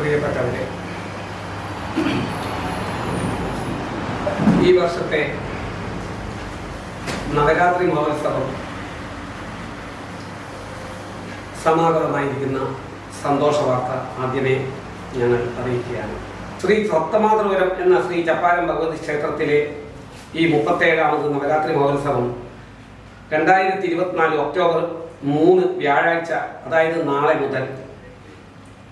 പ്രിയപ്പെട്ടവരെ ഈ വർഷത്തെ നവരാത്രി മഹോത്സവം സമാഗതമായിരിക്കുന്ന സന്തോഷ വാർത്ത ആദ്യമേ ഞങ്ങൾ അറിയിക്കുകയാണ്. ശ്രീ സപ്തമാതൃപുരം എന്ന ശ്രീ ചപ്പാലം ഭഗവതി ക്ഷേത്രത്തിലെ ഈ മുപ്പത്തേഴാമത് നവരാത്രി മഹോത്സവം രണ്ടായിരത്തി ഇരുപത്തിനാല് ഒക്ടോബർ മൂന്ന് വ്യാഴാഴ്ച അതായത് നാളെ മുതൽ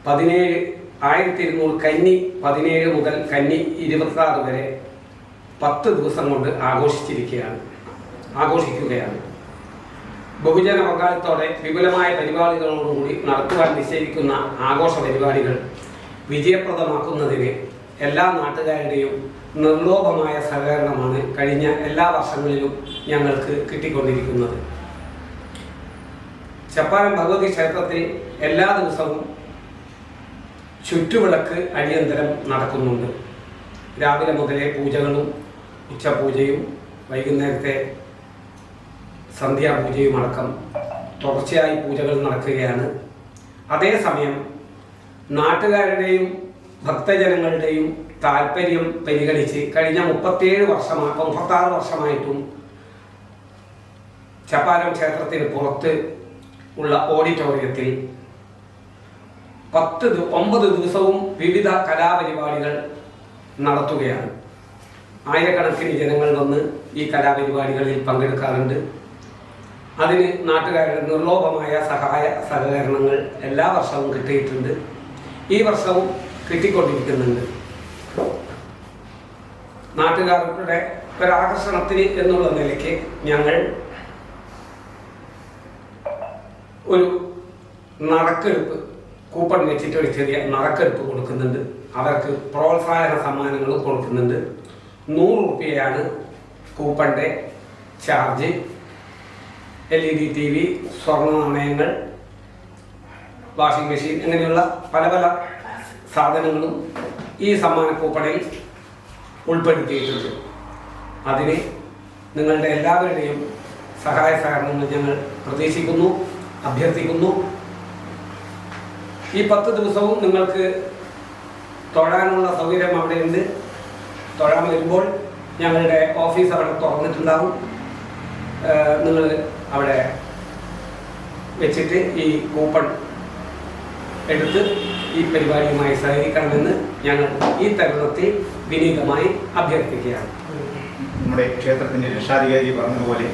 പതിനേഴ് ആയിരത്തി ഇരുന്നൂറ് കന്നി പതിനേഴ് മുതൽ കന്നി ഇരുപത്തി വരെ പത്ത് ദിവസം കൊണ്ട് ആഘോഷിച്ചിരിക്കുകയാണ്. ആഘോഷിക്കുകയാണ്. ബഹുജന പങ്കാളിത്തോടെ വിപുലമായ പരിപാടികളോടുകൂടി നടത്തുവാൻ നിശ്ചയിക്കുന്ന ആഘോഷ പരിപാടികൾ വിജയപ്രദമാക്കുന്നതിന് എല്ലാ നാട്ടുകാരുടെയും നിർലോഭമായ സഹകരണമാണ് കഴിഞ്ഞ എല്ലാ വർഷങ്ങളിലും ഞങ്ങൾക്ക് കിട്ടിക്കൊണ്ടിരിക്കുന്നത്. ചപ്പാരം ഭഗവതി ക്ഷേത്രത്തിൽ എല്ലാ ദിവസവും ചുറ്റുവിളക്ക് അടിയന്തരം നടക്കുന്നുണ്ട്. രാവിലെ മുതലേ പൂജകളും ഉച്ചപൂജയും വൈകുന്നേരത്തെ സന്ധ്യാപൂജയും അടക്കം തുടർച്ചയായി പൂജകൾ നടക്കുകയാണ്. അതേസമയം നാട്ടുകാരുടെയും ഭക്തജനങ്ങളുടെയും താല്പര്യം പരിഗണിച്ച് കഴിഞ്ഞ മുപ്പത്തേഴ് വർഷമായി മുപ്പത്താറ് വർഷമായിട്ടും ചപ്പാരം ക്ഷേത്രത്തിന് പുറത്ത് ഉള്ള ഓഡിറ്റോറിയത്തിൽ പത്ത് ഒമ്പത് ദിവസവും വിവിധ കലാപരിപാടികൾ നടത്തുകയാണ്. ആയിരക്കണക്കിന് ജനങ്ങൾ വന്ന് ഈ കലാപരിപാടികളിൽ പങ്കെടുക്കാറുണ്ട്. അതിന് നാട്ടുകാരുടെ നിർലോഭമായ സഹായ സഹകരണങ്ങൾ എല്ലാ വർഷവും കിട്ടിയിട്ടുണ്ട്. ഈ വർഷവും കിട്ടിക്കൊണ്ടിരിക്കുന്നുണ്ട്. നാട്ടുകാരുടെ ഒരാകർഷണത്തിന് എന്നുള്ള നിലയ്ക്ക് ഞങ്ങൾ ഒരു നറുക്കെടുപ്പ് കൂപ്പൺ വെച്ചിട്ട് ഒരു ചെറിയ നറുക്കെടുപ്പ് കൊടുക്കുന്നുണ്ട്. അവർക്ക് പ്രോത്സാഹന സമ്മാനങ്ങൾ കൊടുക്കുന്നുണ്ട്. നൂറ് റുപ്യയാണ് കൂപ്പണിന്റെ charge. L E D T V സ്വർണ നാണയങ്ങൾ വാഷിംഗ് മെഷീൻ അങ്ങനെയുള്ള പല പല സാധനങ്ങളും ഈ സമ്മാന കൂപ്പണിൽ ഉൾപ്പെടുത്തിയിട്ടുണ്ട്. അതിന് നിങ്ങളുടെ എല്ലാവരുടെയും സഹായ സഹകരണങ്ങൾ ഞങ്ങൾ പ്രതീക്ഷിക്കുന്നു അഭ്യർത്ഥിക്കുന്നു. ഈ പത്ത് ദിവസവും നിങ്ങൾക്ക് തൊഴാനുള്ള സൗകര്യം അവിടെയുണ്ട്. തൊഴാൻ വരുമ്പോൾ ഞങ്ങളുടെ ഓഫീസ് അവിടെ തുറന്നിട്ടുണ്ടാകും നിങ്ങൾ അവിടെ വെച്ചിട്ട് ഈ കൂപ്പൺ എടുത്ത് ഈ പരിപാടിയുമായി സഹകരിക്കണമെന്ന് ഞങ്ങൾ ഈ തരുണത്തിൽ വിനീതമായി അഭ്യർത്ഥിക്കുകയാണ്. നമ്മുടെ ക്ഷേത്രത്തിന്റെ രക്ഷാധികാരി പറഞ്ഞതുപോലെ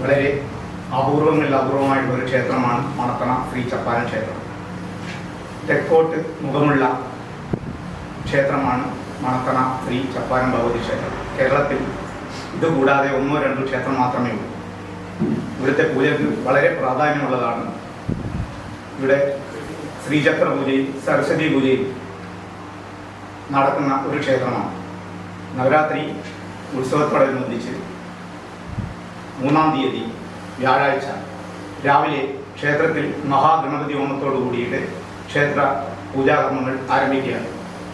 വളരെ അപൂർവങ്ങളിൽ അപൂർവമായിട്ടുള്ള ഒരു ക്ഷേത്രമാണ് മണത്തണ ശ്രീ ചപ്പാരൻ ക്ഷേത്രം. തെക്കോട്ട് മുഖമുള്ള ക്ഷേത്രമാണ് മണത്തണ ശ്രീ ചപ്പാരൻ ഭഗവതി ക്ഷേത്രം. കേരളത്തിൽ ഇതുകൂടാതെ ഒന്നോ രണ്ടോ ക്ഷേത്രം മാത്രമേ ഉള്ളൂ. ഇവിടുത്തെ പൂജയ്ക്ക് വളരെ പ്രാധാന്യമുള്ളതാണ്. ഇവിടെ ശ്രീചക്ര പൂജയും സരസ്വതി പൂജയും നടക്കുന്ന ഒരു ക്ഷേത്രമാണ്. നവരാത്രി ഉത്സവത്തോടനുബന്ധിച്ച് മൂന്നാം തീയതി വ്യാഴാഴ്ച രാവിലെ ക്ഷേത്രത്തിൽ മഹാഗണപതി ഹോമത്തോടു കൂടിയിട്ട് ക്ഷേത്ര പൂജാകർമ്മങ്ങൾ ആരംഭിക്കുകയാണ്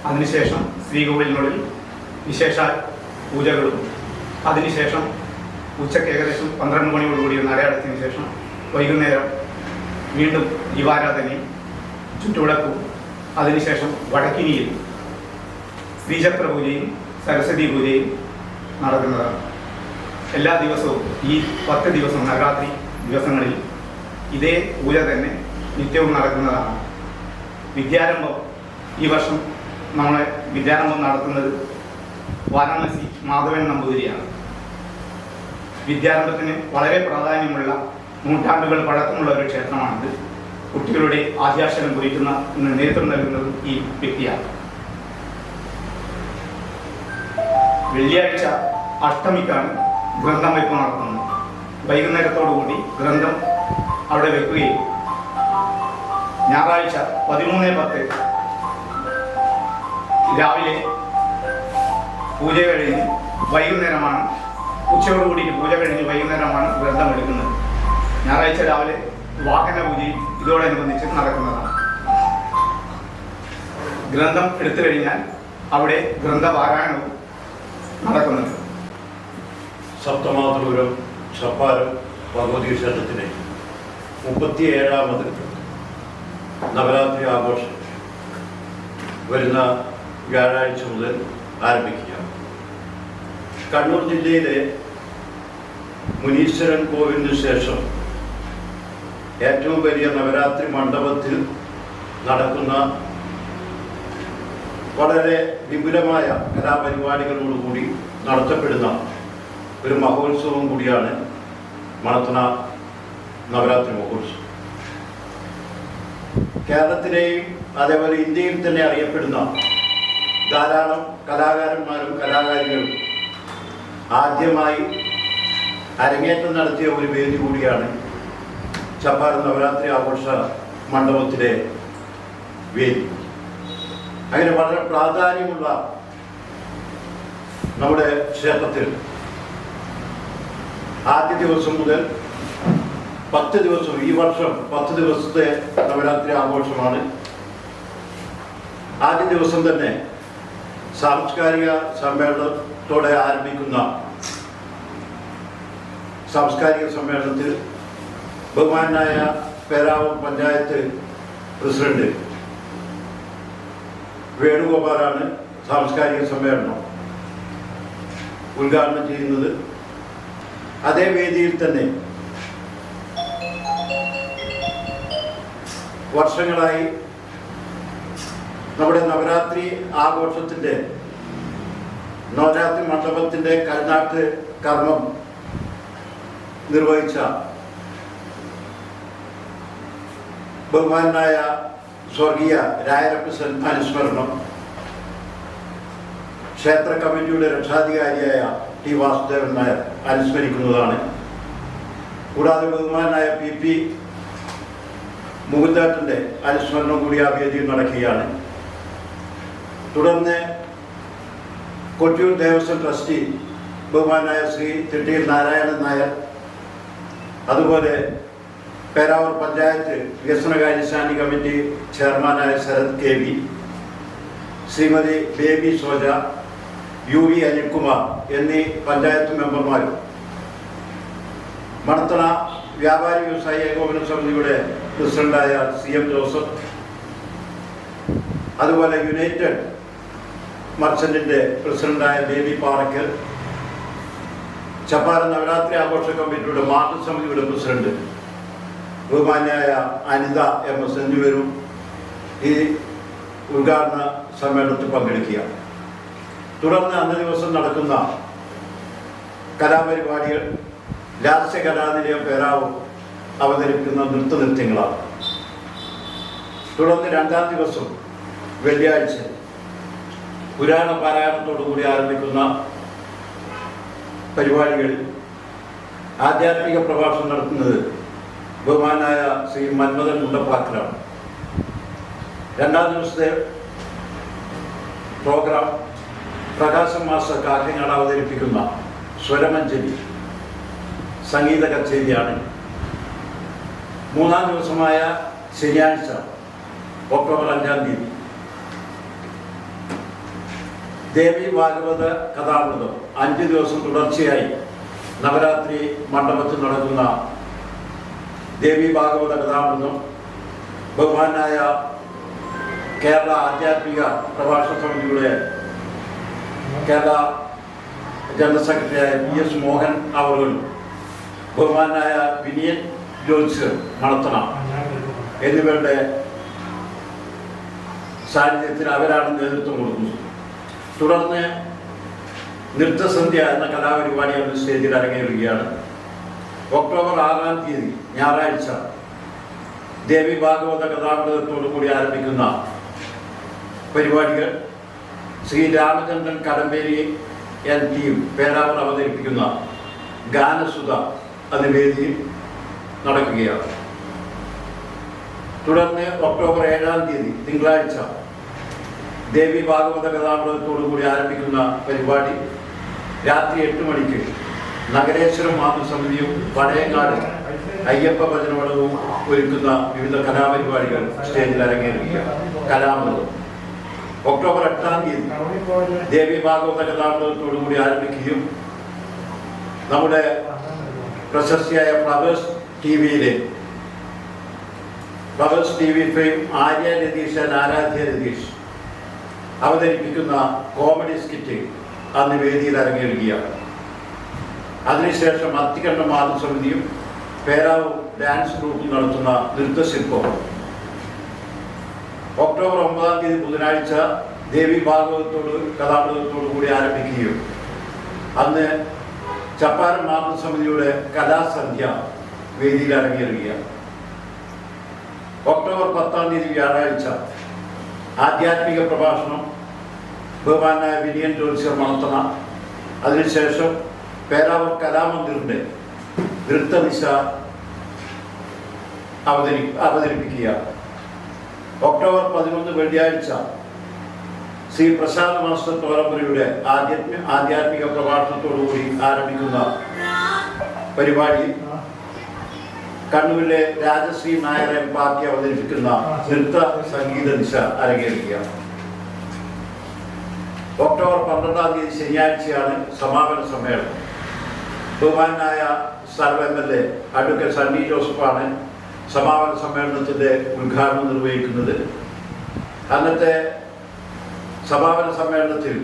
അതിനുശേഷം ശ്രീകോവിലിനുള്ളിൽ വിശേഷ പൂജകളും. അതിനുശേഷം ഉച്ചയ്ക്ക് ഏകദേശം പന്ത്രണ്ട് മണിയോടുകൂടി നടയടച്ചതിന് ശേഷം വൈകുന്നേരം വീണ്ടും ദീപാരാധനയും ചുറ്റുവിളക്കും അതിനുശേഷം വടക്കിനിയിൽ ശ്രീചക്ര പൂജയും സരസ്വതി പൂജയും നടക്കുന്നതാണ്. എല്ലാ ദിവസവും ഈ പത്ത് ദിവസം നവരാത്രി ദിവസങ്ങളിൽ ഇതേ പൂജ തന്നെ നിത്യവും നടക്കുന്നതാണ്. വിദ്യാരംഭം. ഈ വർഷം നമ്മളെ വിദ്യാരംഭം നടത്തുന്നത് വാരാണസി മാധവൻ നമ്പൂതിരിയാണ്. വിദ്യാരംഭത്തിന് വളരെ പ്രാധാന്യമുള്ള നൂറ്റാണ്ടുകൾ പഴക്കമുള്ള ഒരു ക്ഷേത്രമാണിത്. കുട്ടികളുടെ ആദ്യാക്ഷരം കുറിക്കുന്ന നേതൃത്വം നൽകുന്നത് ഈ വ്യക്തിയാണ്. വെള്ളിയാഴ്ച അഷ്ടമിക്കാണ് ഗ്രന്ഥം വയ്പ് നടത്തുന്നത്. വൈകുന്നേരത്തോടുകൂടി ഗ്രന്ഥം അവിടെ വെക്കുകയും ഞായറാഴ്ച പതിമൂന്ന് പത്ത്. രാവിലെ പൂജ കഴിഞ്ഞ് വൈകുന്നേരമാണ്. ഉച്ചയോടുകൂടി പൂജ കഴിഞ്ഞ് വൈകുന്നേരമാണ് ഗ്രന്ഥം എടുക്കുന്നത്. ഞായറാഴ്ച രാവിലെ വാഹന പൂജയും ഇതോടനുബന്ധിച്ച് നടക്കുന്നതാണ്. ഗ്രന്ഥം എടുത്തു കഴിഞ്ഞാൽ അവിടെ ഗ്രന്ഥപാരായണവും നടക്കുന്നുണ്ട്. സപ്തമാതൃപുരം ചപ്പാരം ഭഗവതി ക്ഷേത്രത്തിലെ മുപ്പത്തിയേഴാമത് നവരാത്രി ആഘോഷം. വരുന്ന വ്യാഴാഴ്ച മുതൽ ആരംഭിക്കുകയാണ് കണ്ണൂർ ജില്ലയിലെ മുനീശ്വരൻ കോവിലിന് ശേഷം ഏറ്റവും വലിയ നവരാത്രി മണ്ഡപത്തിൽ നടക്കുന്ന വളരെ വിപുലമായ കലാപരിപാടികളോടുകൂടി നടത്തപ്പെടുന്ന ഒരു മഹോത്സവം കൂടിയാണ് മണത്തണ നവരാത്രി മഹോത്സവം. കേരളത്തിലെയും അതേപോലെ ഇന്ത്യയിൽ തന്നെ അറിയപ്പെടുന്ന ധാരാളം കലാകാരന്മാരും കലാകാരികളും ആദ്യമായി അരങ്ങേറ്റം നടത്തിയ ഒരു വേദി കൂടിയാണ് ചപ്പാർ നവരാത്രി ആഘോഷ മണ്ഡപത്തിലെ വേദി. അങ്ങനെ വളരെ പ്രാധാന്യമുള്ള നമ്മുടെ ക്ഷേത്രത്തിൽ ആദ്യ ദിവസം മുതൽ പത്ത് ദിവസം ഈ വർഷം പത്ത് ദിവസത്തെ നവരാത്രി ആഘോഷമാണ്. ആദ്യ ദിവസം തന്നെ സാംസ്കാരിക സമ്മേളനത്തോടെ ആരംഭിക്കുന്ന സാംസ്കാരിക സമ്മേളനത്തിൽ ബഹുമാനായ പേരാവൂർ പഞ്ചായത്ത് പ്രസിഡന്റ് വേണുഗോപാലാണ് സാംസ്കാരിക സമ്മേളനം ഉദ്ഘാടനം ചെയ്യുന്നത്. അതേ വേദിയിൽ തന്നെ വർഷങ്ങളായി നമ്മുടെ നവരാത്രി ആഘോഷത്തിന്റെ നവരാത്രി മണ്ഡപത്തിന്റെ കരുനാട്ട് കർമ്മം നിർവഹിച്ച ബഹുമാനായ സ്വർഗീയ രായരപ്പ് അനുസ്മരണം ക്ഷേത്ര കമ്മിറ്റിയുടെ രക്ഷാധികാരിയായ ടി വാസുദേവൻ നായർ അനുസ്മരിക്കുന്നതാണ്. കൂടാതെ ബഹുമാനായ പി പി മുകുന്ദേട്ടന്റെ അനുസ്മരണം കൂടി ആ വേദിയിൽ നടക്കുകയാണ്. തുടർന്ന് കൊട്ടിയൂർ ദേവസ്വം ട്രസ്റ്റി ബഹുമാനായ ശ്രീ തിട്ടിയിൽ നാരായണൻ നായർ അതുപോലെ പേരാവൂർ പഞ്ചായത്ത് വികസനകാര്യ സ്റ്റാൻഡിംഗ് കമ്മിറ്റി ചെയർമാനായ Sarath K V Shrimathi Baby Soja U V Anilkumar എന്നീ പഞ്ചായത്ത് മെമ്പർമാരും. മണത്തണ വ്യാപാരി വ്യവസായി ഏകോപന സമിതിയുടെ പ്രസിഡന്റായ സി എം ജോസഫ് അതുപോലെ യുണൈറ്റഡ് മർച്ചന്റിന്റെ പ്രസിഡന്റായ ബേബി പാറക്കൽ ചപ്പാറ നവരാത്രി ആഘോഷ കമ്മിറ്റിയുടെ മാർഗ സമിതിയുടെ പ്രസിഡന്റ് ബഹുമാന്യായ അനിത എം എസ് എന്നിവരും ഈ ഉദ്ഘാടന സമ്മേളനത്തിൽ പങ്കെടുക്കുക തുടർന്ന് അന്ന് ദിവസം നടക്കുന്ന കലാപരിപാടികൾ രാഷ്ട്രീയ കലാനിലയം പേരാവും അവതരിപ്പിക്കുന്ന നൃത്തനൃത്യങ്ങളാണ്. തുടർന്ന് രണ്ടാം ദിവസം വെള്ളിയാഴ്ച പുരാണ പാരായണത്തോടുകൂടി ആരംഭിക്കുന്ന പരിപാടികളിൽ ആധ്യാത്മിക പ്രഭാഷണം നടത്തുന്നത് ബഹുമാനായ ശ്രീ മന്മഥൻ മുണ്ടപ്പാക്കലാണ്. രണ്ടാം ദിവസത്തെ പ്രോഗ്രാം പ്രകാശം മാസ്റ്റർ അവതരിപ്പിക്കുന്ന സ്വരമഞ്ജലി സംഗീത കച്ചേരിയാണ്. മൂന്നാം ദിവസമായ ശനിയാഴ്ച ഒക്ടോബർ അഞ്ചാം തീയതി. ദേവി ഭാഗവത കഥാമൃതം. അഞ്ച് ദിവസം തുടർച്ചയായി നവരാത്രി മണ്ഡപത്തിൽ നടക്കുന്ന ദേവി ഭാഗവത കഥാമൃതം ബഹുമാനായ കേരള ആധ്യാത്മിക പ്രഭാഷണ സമിതിയുടെ കേരള ജനറൽ സെക്രട്ടറിയായ പി എസ് മോഹൻ അവറുകളും ബഹുമാനായ വിനിയൻ ജോത്സ്യർ നടത്തണം. എന്നിവരുടെ സാന്നിധ്യത്തിൽ അവരാണ് നേതൃത്വം കൊടുക്കുന്നത്. തുടർന്ന് നൃത്തസന്ധ്യ എന്ന കലാപരിപാടി അവർ സ്റ്റേജിൽ അരങ്ങേറുകയാണ്. ഒക്ടോബർ ആറാം തീയതി ഞായറാഴ്ച ദേവി ഭാഗവത കഥാമൃതത്തോടു കൂടി ആരംഭിക്കുന്ന പരിപാടികൾ ശ്രീ രാമചന്ദ്രൻ കടമ്പേരി എൻ ടീം പേരാവർ അവതരിപ്പിക്കുന്ന ഗാനസുധ അതിന് വേദിയിൽ നടക്കുകയാണ്. തുടർന്ന് ഒക്ടോബർ ഏഴാം തീയതി തിങ്കളാഴ്ച ദേവി ഭാഗവത കഥാപ്രതത്തോടുകൂടി ആരംഭിക്കുന്ന പരിപാടി രാത്രി എട്ട് മണിക്ക് നഗരേശ്വരം മാതൃസമിതിയും പടയങ്ങാട് അയ്യപ്പ ഭജനമഠവും ഒരുക്കുന്ന വിവിധ കലാപരിപാടികൾ സ്റ്റേജിൽ അരങ്ങേറുകയാണ്. കലാമൃതം ഒക്ടോബർ എട്ടാം തീയതി ദേവി ഭാഗവത കഥാമൃതത്തോടു കൂടി ആരംഭിക്കുകയും നമ്മുടെ പ്രശസ്തിയായ ഫ്ലവേഴ്സ് ടി വിയിലെ Flowers T V fame Arya Ratheesh and Aaradhya Ratheesh അവതരിപ്പിക്കുന്ന കോമഡി സ്കിറ്റ് അന്ന് വേദിയിൽ അരങ്ങേറുകയാണ്. അതിനുശേഷം അത്തിക്കണ്ട മാതൃസമിതിയും പേരാവ് ഡാൻസ് ഗ്രൂപ്പും നടത്തുന്ന നൃത്തശില്പം ഒക്ടോബർ ഒമ്പതാം തീയതി ബുധനാഴ്ച ദേവി ഭാഗവതത്തോട് കഥാമൃതത്തോടു കൂടി ആരംഭിക്കുകയും. അന്ന് ചപ്പാരൻ മാതൃസമിതിയുടെ കലാസന്ധ്യ വേദിയിൽ അരങ്ങേറുകയാണ് ഒക്ടോബർ പത്താം തീയതി വ്യാഴാഴ്ച ആധ്യാത്മിക പ്രഭാഷണം ബഹുമാനായ വിനിയൻ ജോത്സ്യർ മണത്തണ അതിനുശേഷം പേരാവർ കലാമന്ദിറിന്റെ നൃത്തദിശ അവതരി അവതരിപ്പിക്കുക ഒക്ടോബർ പതിനൊന്ന് വെള്ളിയാഴ്ച ശ്രീ പ്രശാന്ത് മാസ്റ്റർ തോരമ്പുരയുടെ ആധ്യാത്മി ആധ്യാത്മിക പ്രഭാഷണത്തോടുകൂടി ആരംഭിക്കുന്ന പരിപാടി. കണ്ണൂരിലെ രാജശ്രീ നായർ എം പാർട്ടി അവതരിപ്പിക്കുന്ന നൃത്ത സംഗീത ദിശ അരങ്ങേറിക്കുക ഒക്ടോബർ പന്ത്രണ്ടാം തീയതി ശനിയാഴ്ചയാണ് സമാപന സമ്മേളനം. ബഹുമാനായ സർവ M L A advocate Sunny ജോസഫാണ് സമാപന സമ്മേളനത്തിന്റെ ഉദ്ഘാടനം നിർവഹിക്കുന്നത്. അന്നത്തെ സമാപന സമ്മേളനത്തിൽ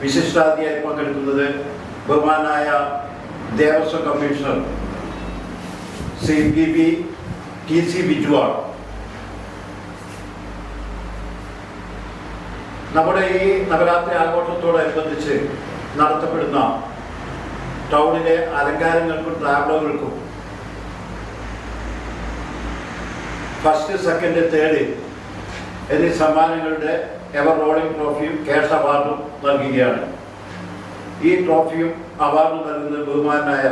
വിശിഷ്ടാതിയായി പങ്കെടുക്കുന്നത് ബഹുമാനായ Devaswom commissioner Shri P B T C ബിജുവാണ് നമ്മുടെ ഈ നവരാത്രി ആഘോഷത്തോടനുബന്ധിച്ച് നടത്തപ്പെടുന്ന ടൗണിലെ അലങ്കാരങ്ങൾക്കും ട്രാവലറുകൾക്കും ഫസ്റ്റ് സെക്കൻഡ് തേർഡ് എന്നീ സമ്മാനങ്ങളുടെ എവർ റോളിംഗ് ട്രോഫിയും ക്യാഷ് അവാർഡും നൽകുകയാണ്. ഈ ട്രോഫിയും അവാർഡും നൽകുന്നത് ബഹുമാനായ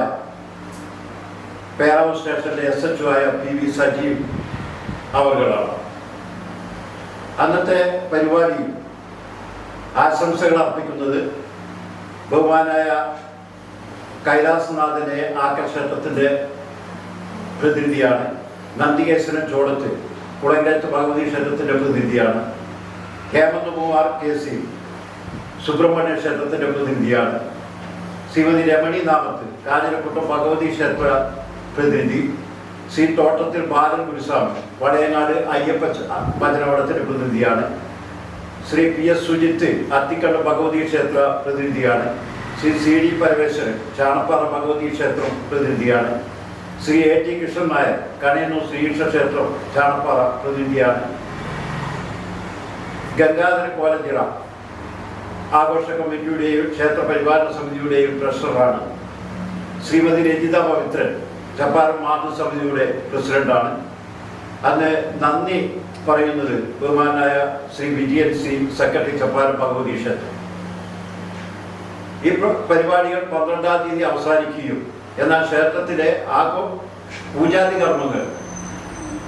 പേരാവൂർ സ്റ്റേഷന്റെ എസ് എച്ച് ആയ പി വി സജീവ് അവർകളാണ് അന്നത്തെ പരിപാടി ആശംസകൾ അർപ്പിക്കുന്നത് ബഹുമാനായ കൈലാസനാഥനെ ആകർഷണത്തിന്റെ പ്രതിനിധിയാണ് നന്ദികേശ്വരൻ ചോടത്ത് കുളങ്കരത്ത് ഭഗവതി ക്ഷേത്രത്തിന്റെ പ്രതിനിധിയാണ്. ഹേമന്തകുമാർ കെ സി. സുബ്രഹ്മണ്യ ക്ഷേത്രത്തിന്റെ പ്രതിനിധിയാണ്. ശ്രീമതി രമണി നാമത്ത് കാഞ്ഞിരക്കുട്ടം ഭഗവതി ക്ഷേത്ര പ്രതിനിധി. ശ്രീ തോട്ടത്തിൽ ബാലൻ ഗുരുസ്വാമി വടയനാട് അയ്യപ്പ ഭജനവടത്തിന്റെ പ്രതിനിധിയാണ്. ശ്രീ പി എസ് സുജിത്ത് അത്തിക്കണ്ട ഭഗവതി ക്ഷേത്ര പ്രതിനിധിയാണ്. ശ്രീ സി ഡി പരമേശ്വരൻ ചാണപ്പാറ ഭഗവതി ക്ഷേത്രം പ്രതിനിധിയാണ്. ശ്രീ എ ടി കൃഷ്ണൻ നായർ കണയന്നൂർ ശ്രീകൃഷ്ണ ക്ഷേത്രം ചാണപ്പാറ പ്രതിനിധിയാണ്. ഗംഗാധര കോലഞ്ചിറ. ആഘോഷ കമ്മിറ്റിയുടെയും ക്ഷേത്ര പരിപാലന സമിതിയുടെയും ട്രഷററാണ്. ശ്രീമതി രജിത പവിത്രൻ ജപ്പാൻ മാതൃസമിതിയുടെ പ്രസിഡന്റാണ്. അന്ന് നന്ദി പറയുന്നത് ബഹുമാനായ ശ്രീ വിജയൻ സി സെക്രട്ടറി ചപ്പാൻ ക്ഷേത്രം. ഈ പ്ര- പരിപാടികൾ പന്ത്രണ്ടാം തീയതി അവസാനിക്കുകയും എന്നാൽ ക്ഷേത്രത്തിലെ ആഘോ പൂജാതി കർമ്മങ്ങൾ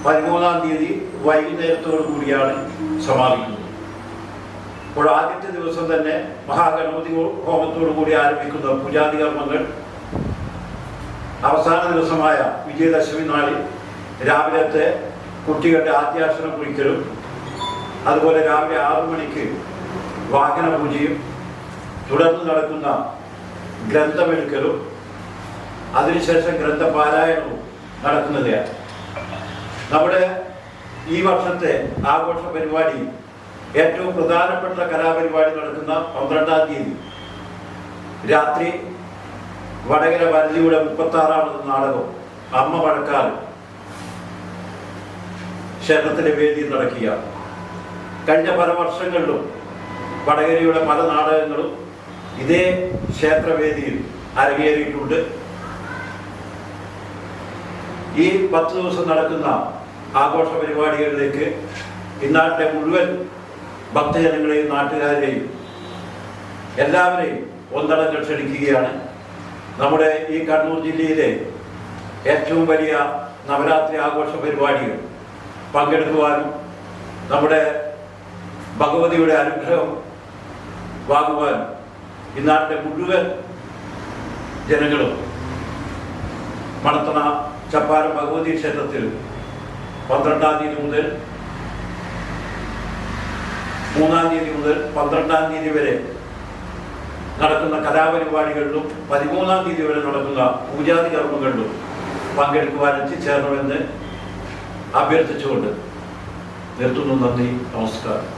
പതിമൂന്നാം തീയതി വൈകുന്നേരത്തോടു കൂടിയാണ് സമാപിക്കുന്നത്. അപ്പോൾ ആദ്യത്തെ ദിവസം തന്നെ മഹാഗണപതി ഹോമത്തോടു കൂടി ആരംഭിക്കുന്ന പൂജാതി കർമ്മങ്ങൾ. അവസാന ദിവസമായ വിജയദശമി നാളിൽ രാവിലത്തെ കുട്ടികളുടെ ആദ്യാക്ഷരം കുറിക്കലും അതുപോലെ രാവിലെ ആറു മണിക്ക് വാഹന പൂജയും തുടർന്ന് നടക്കുന്ന ഗ്രന്ഥമെടുക്കലും അതിനുശേഷം ഗ്രന്ഥപാരായണവും നടക്കുന്നതാണ് നമ്മുടെ ഈ വർഷത്തെ ആഘോഷ പരിപാടി ഏറ്റവും പ്രധാനപ്പെട്ട കലാപരിപാടി നടക്കുന്ന പന്ത്രണ്ടാം തീയതി രാത്രി വടകര വരതിയുടെ മുപ്പത്തി ആറാമത് നാടകം അമ്മ മഴക്കാലം ക്ഷേത്രത്തിലെ വേദിയിൽ നടക്കുക കഴിഞ്ഞ പല വർഷങ്ങളിലും വടകരയുടെ പല നാടകങ്ങളും ഇതേ ക്ഷേത്രവേദിയിൽ അരങ്ങേറിയിട്ടുണ്ട്. ഈ പത്ത് ദിവസം നടക്കുന്ന ആഘോഷ പരിപാടികളിലേക്ക് ഇന്നാട്ടിലെ മുഴുവൻ ഭക്തജനങ്ങളെയും നാട്ടുകാരെയും എല്ലാവരെയും ഒന്നടങ്കം ക്ഷണിക്കുകയാണ്. നമ്മുടെ ഈ കണ്ണൂർ ജില്ലയിലെ ഏറ്റവും വലിയ നവരാത്രി ആഘോഷ പരിപാടികൾ പങ്കെടുക്കുവാനും നമ്മുടെ ഭഗവതിയുടെ അനുഗ്രഹം വാങ്ങുവാനും ഇന്നാട്ടിലെ മുഴുവൻ ജനങ്ങളും മണത്തണ ചപ്പാരം ഭഗവതി ക്ഷേത്രത്തിൽ പന്ത്രണ്ടാം തീയതി മുതൽ മൂന്നാം തീയതി മുതൽ പന്ത്രണ്ടാം തീയതി വരെ നടക്കുന്ന കലാപരിപാടികളിലും പതിമൂന്നാം തീയതി വരെ നടക്കുന്ന പൂജാതി കർമ്മങ്ങളിലും പങ്കെടുക്കുവാൻ എത്തിച്ചേരണമെന്ന് അഭ്യർത്ഥിച്ചുകൊണ്ട് നിർത്തുന്നു. നന്ദി നമസ്കാരം.